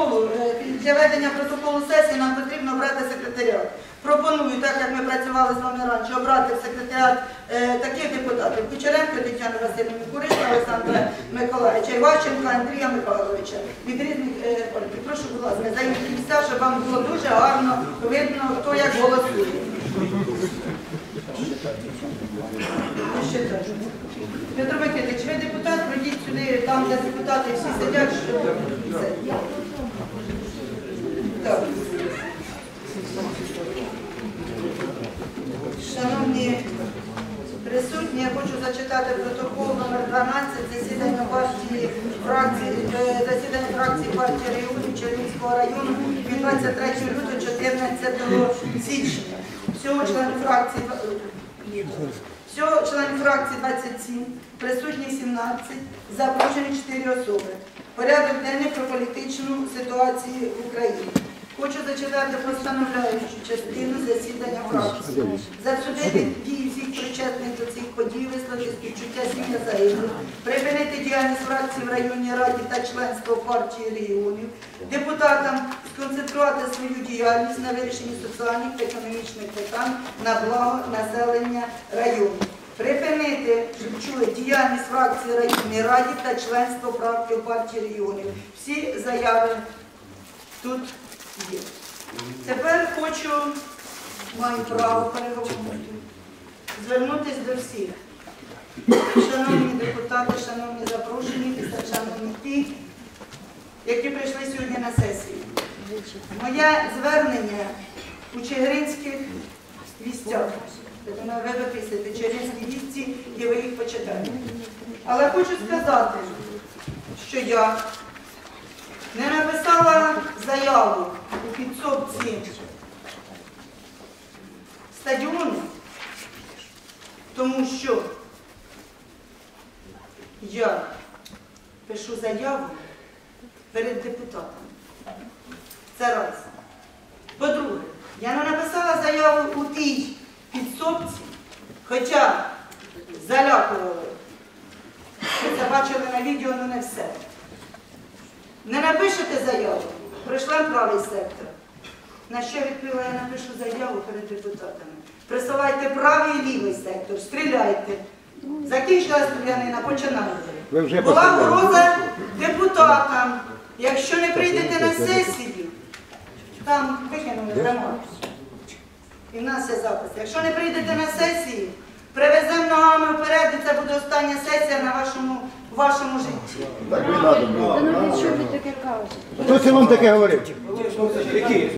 протоколу, е, для ведення протоколу сесії нам потрібно обрати секретаріат. Пропоную, так як ми працювали з вами раніше, обрати в секретаріат е, таких депутатів Кучеренко Тетяну Васильівну, Куришка Олександра Миколаївича, Іващенка Андрія Михайловича. Від різних е, партій. Прошу, будь ласка, займіть місця, щоб вам було дуже гарно видно, хто як голосує. Петро Микитич, ви депутат, пройдіть сюди, там, де депутати всі сидять, щоб це. Так. Шановні присутні, я хочу зачитати протокол номер 12 засідання партії фракції, е, засідання фракції партії регіонів Чернівського району від 23 лютого 14 січня. Всього членів фракції Всього членів фракції 27, присутні 17, запрошені 4 особи. Порядок денний про політичну ситуацію в Україні. Хочу зачитати постановляючу частину засідання фракції. Засудити дії всіх причетних до цих подій, співчуття припинити діяльність фракції в районній раді та членство партії регіонів, депутатам сконцентрувати свою діяльність на вирішенні соціальних та економічних питань на благо населення району. Припинити, чули, діяльність фракції районної раді та членство партії регіонів. Всі заяви тут є. Тепер хочу, маю право переговорити, звернутися до всіх. Шановні депутати, шановні запрошені, та шановні ті, які прийшли сьогодні на сесію. Моє звернення у Чигиринських вістях. Ви виписуєте Чигиринські вісті і ви їх почитаєте. Але хочу сказати, що я не написала заяву у підсобці стадіону, тому що я пишу заяву перед депутатами. Це раз. По-друге, я не написала заяву у тій підсобці, хоча залякували. Ви це бачили на відео, але не все. Не напишете заяву, прийшла правий сектор. На що відповіла, я напишу заяву перед депутатами. Присилайте правий і лівий сектор, стріляйте. Закінчила стрілянина, вже Була угроза депутатам. Якщо не прийдете на сесію, там викинули дамо. І в нас є запис. Якщо не прийдете на сесію, привеземо ногами вперед, і це буде остання сесія на вашому, в вашому житті. Так не треба ну від що ви таке? Хто це вам таке говорив? Які?